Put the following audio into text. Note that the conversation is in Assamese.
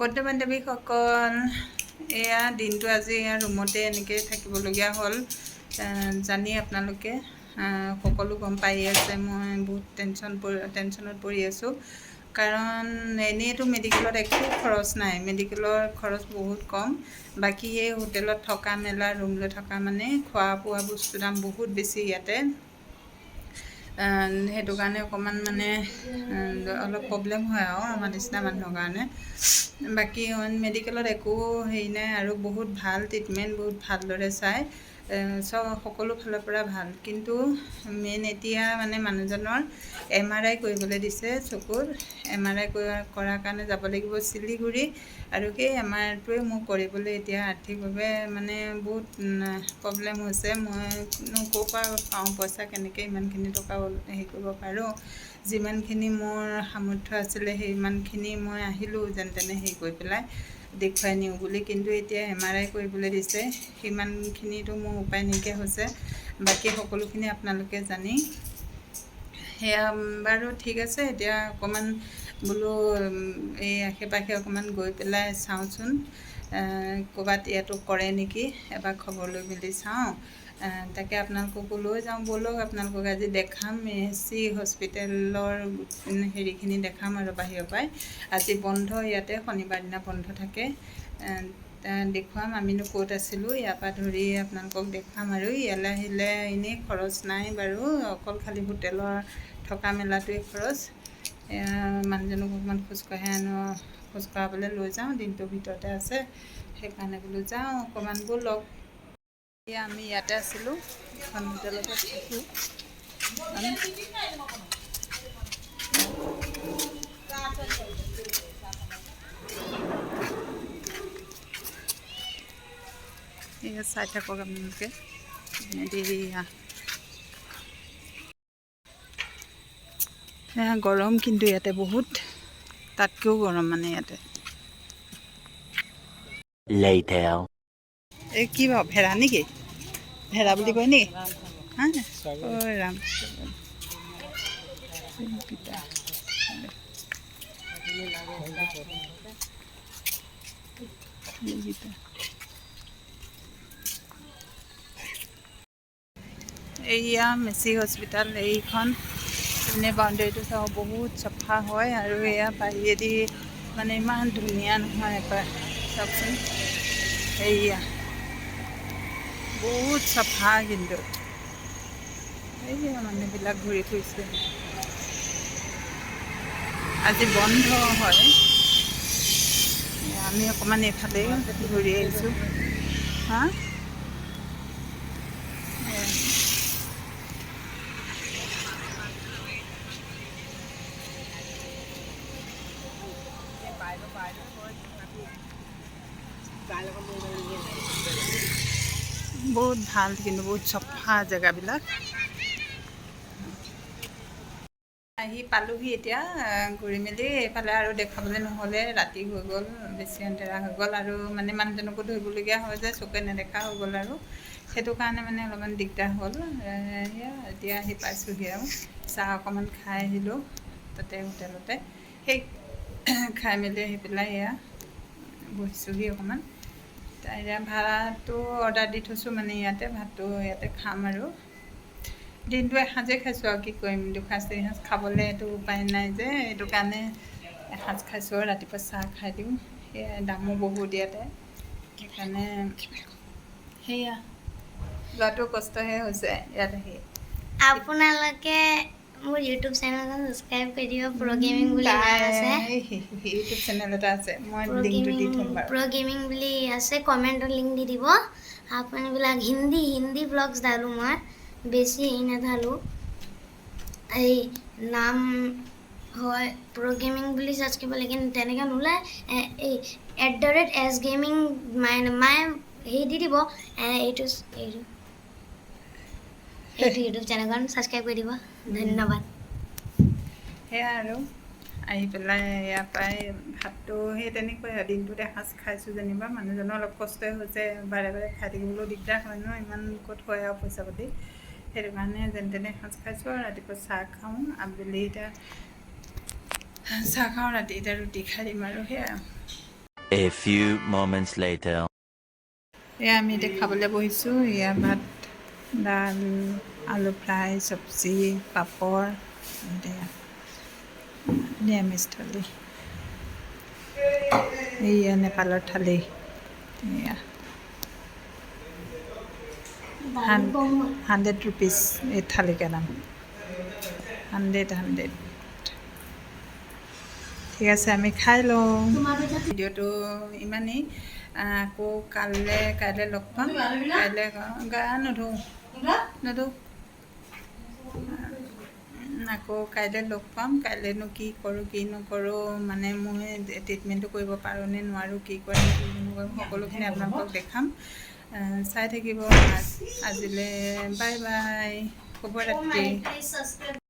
বন্ধু বান্ধৱীসকল এয়া দিনটো আজি ৰুমতে এনেকৈ থাকিবলগীয়া হ'ল। জানি আপোনালোকে সকলো গম পাই আছে মই বহুত টেনশ্যন পৰি টেনশ্যনত পৰি আছোঁ। কাৰণ এনেইতো মেডিকেলত একো খৰচ নাই মেডিকেলৰ খৰচ বহুত কম। বাকী এই হোটেলত থকা মেলা ৰুম লৈ থকা মানে খোৱা বোৱা বস্তুৰ দাম বহুত বেছি ইয়াতে। সেইটো কাৰণে অকণমান মানে অলপ প্ৰব্লেম হয় আৰু আমাৰ নিচিনা মানুহৰ কাৰণে। বাকী মেডিকেলত একো হেৰি নাই আৰু বহুত ভাল ট্ৰিটমেণ্ট বহুত ভালদৰে চায়। চব সকলো ফালৰ পৰা ভাল। কিন্তু মেইন এতিয়া মানে মানুহজনৰ এম আৰ আই কৰিবলৈ দিছে চকুৰ। এম আৰ আই কৰাৰ কাৰণে যাব লাগিব চিলিগুৰি আৰু সেই এম আৰ আইটোৱে মোক কৰিবলৈ এতিয়া আৰ্থিকভাৱে মানে বহুত প্ৰব্লেম হৈছে। মইনো ক'ৰ পৰা পাওঁ পইচা কেনেকৈ ইমানখিনি টকা হেৰি কৰিব পাৰোঁ। যিমানখিনি মোৰ সামৰ্থ্য আছিলে সিমানখিনি মই আহিলোঁ যেন তেনে হেৰি কৰি পেলাই। দেখুৱাই নিওঁ বুলি। কিন্তু এতিয়া এম আৰ আই কৰিবলৈ দিছে সিমানখিনিতো মোৰ উপায় নাইকিয়া হৈছে। বাকী সকলোখিনি আপোনালোকে জানি। সেয়া বাৰু ঠিক আছে এতিয়া অকণমান বোলো এই আশে পাশে অকণমান গৈ পেলাই চাওঁচোন। ক'ৰবাত ইয়াতো কৰে নেকি? এবাৰ খবৰ লৈ মেলি চাওঁ। তাকে আপোনালোককো লৈ যাওঁ ব'লক আপোনালোকক আজি দেখাম এ চি হস্পিটেলৰ হেৰিখিনি দেখাম আৰু বাহিৰৰ পৰাই। আজি বন্ধ ইয়াতে শনিবাৰ দিনা বন্ধ থাকে। দেখুৱাম আমিনো ক'ত আছিলোঁ ইয়াৰ পৰা ধৰি আপোনালোকক দেখাম আৰু ইয়ালৈ আহিলে এনেই খৰচ নাই বাৰু অকল খালি হোটেলৰ থকা মেলাটোৱে খৰচ। মানুহজনক অকণমান খোজকঢ়াই আনো খোজকঢ়াবলৈ লৈ যাওঁ দিনটোৰ ভিতৰতে আছে সেইকাৰণে বোলো যাওঁ অকণমান এতিয়া আমি ইয়াতে আছিলোঁ এখন হোটেলতে থাকোঁ। এয়া চাই থাকক আপোনালোকে গৰম কিন্তু ইয়াতে বহুত তাতকৈও গৰম মানে ইয়াতে. এই কি বাৰু ভেড়া নেকি? ভেড়া বুলি কয় নেকি হা ঐ ৰাম পিতা। এইকেইটা। এইয়া মেচি হস্পিটাল এইখন। এনে বাউণ্ডেৰীটো চাওঁ বহুত চাফা হয় আৰু এয়া বাহিৰেদি মানে ইমান ধুনীয়া নহয় এবাৰ চাওকচোন। এইয়া বহুত চাফা কিন্তু। এইয়া মানুহবিলাক ঘূৰি ফুৰিছে। আজি বন্ধ হয়। আমি অকণমান এইফালে ঘূৰি আহিছোঁ। হা? এয়া। বহুত ভাল কিন্তু বহুত চফা জেগাবিলাক। আহি পালোহি এতিয়া ঘূৰি মেলি এইফালে আৰু দেখুৱাবলৈ নহ'লে ৰাতি হৈ গ'ল বেছি অন্ধেৰা হৈ গ'ল আৰু মানে মানুহজনকো ধৰিবলগীয়া হয় যে চকুৱে নেদেখা হৈ গ'ল আৰু। সেইটো কাৰণে মানে অলপমান দিগদাৰ হ'ল। সেয়া এতিয়া আহি পাইছোঁহি আৰু। চাহ অকণমান খাই আহিলোঁ তাতে হোটেলতে। সেই খাই মেলি আহি পেলাই এয়া বহিছোঁহি অকণমান এতিয়া ভাতটো অৰ্ডাৰ দি থৈছোঁ মানে ইয়াতে ভাতটো ইয়াতে খাম আৰু। দিনটো এসাঁজেই খাইছোঁ আৰু কি কৰিম দুসাঁজ তিনিসাঁজ খাবলৈতো উপায় নাই যে সেইটো কাৰণে এসাঁজ খাইছোঁ আৰু ৰাতিপুৱা চাহ খাই দিওঁ। সেয়াই দামো বহুত ইয়াতে সেইকাৰণে সেয়া। যোৱাটো কষ্টহে হৈছে ইয়াত আহি। আপোনালোকে মোৰ ইউটিউব চেনেলখন ছাবস্ক্ৰাইব কৰি দিব প্ৰ' গেমিং বুলি নাম আছে। ইউটিউব চেনেল এটা আছে মই লিংকটো দি থ'ম বাৰু। প্ৰ' গেমিং বুলি আছে কমেণ্টত লিংক দি দিব। আপুনিবিলাক হিন্দী হিন্দী ব্লগছ ঢালোঁ মই বেছি হেৰি নাঢালোঁ। এই নাম হয় প্ৰ' গেমিং বুলি চাৰ্চ কৰিব লাগে তেনেকৈ নোলায়। এই at the rate S gaming মাই মায়ে হেৰি দি দিব এইটো এইটো এইটো ইউটিউব চেনেলখন ছাবস্ক্ৰাইব কৰি দিব। ধন্যবাদ। সেয়া আৰু। আহি পেলাই ইয়াৰ পৰাই ভাতটো সেই তেনেকৈ আৰু দিনটোত এসাঁজ খাইছোঁ যেনিবা। মানুহজনৰ অলপ কষ্টই হৈছে বাৰে বাৰে খাই থাকিবলৈও দিগদাৰ হয় ন ইমান ক'ত হয় আৰু পইচা পাতি। সেইটো কাৰণে যেনে তেনে এসাঁজ খাইছোঁ আৰু ৰাতিপুৱা চাহ খাওঁ আবেলি এতিয়া চাহ খাওঁ ৰাতি এতিয়া ৰুটি খাই দিম আৰু সেয়াই আৰু। A few moments later. এয়া আমি এতিয়া খাবলৈ বহিছোঁ এয়া ভাত দাল আলু ফ্ৰাই চব্জি এতিয়া নিৰামিষ থালি। এয়া নেপালৰ থালি। হাণ্ড্ৰেড ৰুপিজ এই থালি का দাম হাণ্ড্ৰেড হাণ্ড্ৰেড ঠিক আছে আমি খাই লওঁ। ভিডিঅ'টো ইমানেই। আকৌ কাইলৈ কাইলৈ লগ পাম। কাইলৈ গা নধো? নধো। আকৌ কাইলৈ লগ পাম কাইলৈনো কি কৰোঁ কি নকৰোঁ মানে মই ট্ৰিটমেণ্টটো কৰিব পাৰোঁ নে নোৱাৰোঁ কি কৰিম কি নকৰিম সকলোখিনি আপোনালোকক দেখাম। চাই থাকিব। আজ- আজিলৈ বাই বাই শুভৰাত্ৰি।